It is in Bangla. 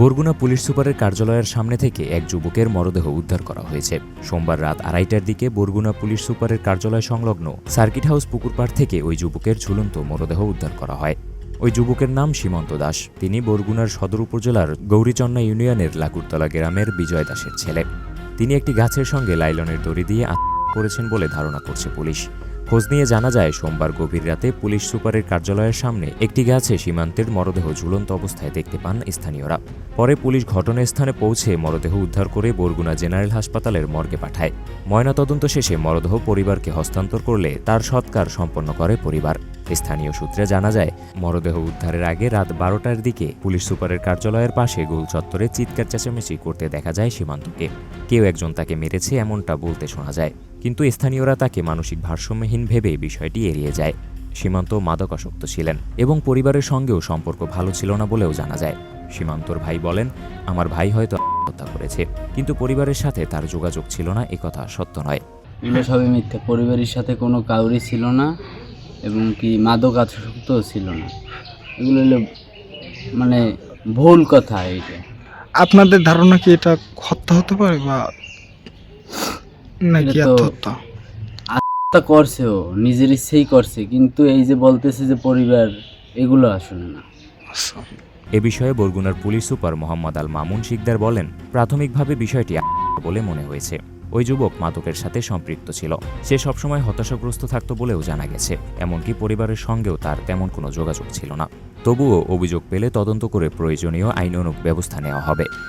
বরগুনা পুলিশ সুপারের কার্যালয়ের সামনে থেকে এক যুবকের মরদেহ উদ্ধার করা হয়েছে। সোমবার রাত আড়াইটার দিকে বরগুনা পুলিশ সুপারের কার্যালয় সংলগ্ন সার্কিট হাউস পুকুরপাড় থেকে ওই যুবকের ঝুলন্ত মরদেহ উদ্ধার করা হয়। ওই যুবকের নাম সীমন্ত দাস। তিনি বরগুনার সদর উপজেলার গৌরীচন্না ইউনিয়নের লাকুরতলা গ্রামের বিজয় দাসের ছেলে। তিনি একটি গাছের সঙ্গে লাইলনের দড়ি দিয়ে করেছেন বলে ধারণা করছে পুলিশ। খোঁজ নিয়ে জানা যায়, সোমবার গভীর রাতে পুলিশ সুপারের কার্যালয়ের সামনে একটি গাছে সীমান্তের মরদেহ ঝুলন্ত অবস্থায় দেখতে পান স্থানীয়রা। পরে পুলিশ ঘটনাস্থানে পৌঁছে মরদেহ উদ্ধার করে বরগুনা জেনারেল হাসপাতালের মর্গে পাঠায়। ময়নাতদন্ত শেষে মরদেহ পরিবারকে হস্তান্তর করলে তার সৎকার সম্পন্ন করে পরিবার। স্থানীয় সূত্রে জানা যায়, মরদেহ উদ্ধারের আগে রাত বারোটার দিকে পুলিশ সুপারের কার্যালয়ের পাশে গোল চত্বরে চিৎকার চেঁচামেচি করতে দেখা যায় সীমান্তকে। কেউ একজন তাকে মেরেছে এমনটা বলতে শোনা যায়, কিন্তু স্থানীয়রা তাকে মানসিক ভারসাম্যহীন ভেবে বিষয়টি এড়িয়ে যায়। সীমান্ত মাদকাসক্ত ছিলেন এবং পরিবারের সঙ্গেও সম্পর্ক ভালো ছিল না বলেও জানা যায়। সীমান্তর ভাই বলেন, আমার ভাই হয়তো হত্যা করেছে, কিন্তু পরিবারের সাথে তার যোগাযোগ ছিল না একথা সত্য নয়। এগুলো সবই মিথ্যা। পরিবারের সাথে কোনো কাউরি ছিল না। এবং কি মাদক আসক্ত ছিল না। এগুলো হলো মানে ভুল কথা এইটা। আপনাদের ধারণা কি এটা হত্যা হতে পারে বা নাকি আত্মহত্যা? আত্মহত্যা করছে ও নিজের ইচ্ছেই করছে কিন্তু এই যে বলতেছে যে পরিবার এগুলো আসলে না। আচ্ছা। এ বিষয়ে বরগুনার পুলিশ সুপার মোহাম্মদ আল মামুন শিকদার বলেন, প্রাথমিকভাবে বিষয়টি বলে মনে হয়েছে। ওই যুবক মাদকের সাথে সম্পৃক্ত ছিল। সে সবসময় হতাশাগ্রস্ত থাকত বলেও জানা গেছে। এমনকি পরিবারের সঙ্গেও তার তেমন কোনো যোগাযোগ ছিল না। তবুও অভিযোগ পেলে তদন্ত করে প্রয়োজনীয় আইন অনুক ব্যবস্থা নেওয়া হবে।